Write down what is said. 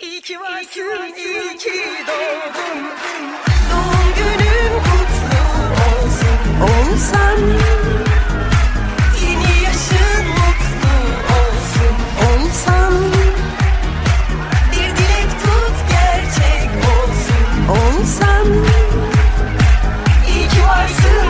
İyi ki varsın, iyi ki, iyi ki doğdun. Doğum günün kutlu olsun. Olsan. Yeni yaşın mutlu olsun. Olsan. Bir dilek tut gerçek olsun. Olsan. İyi ki varsın.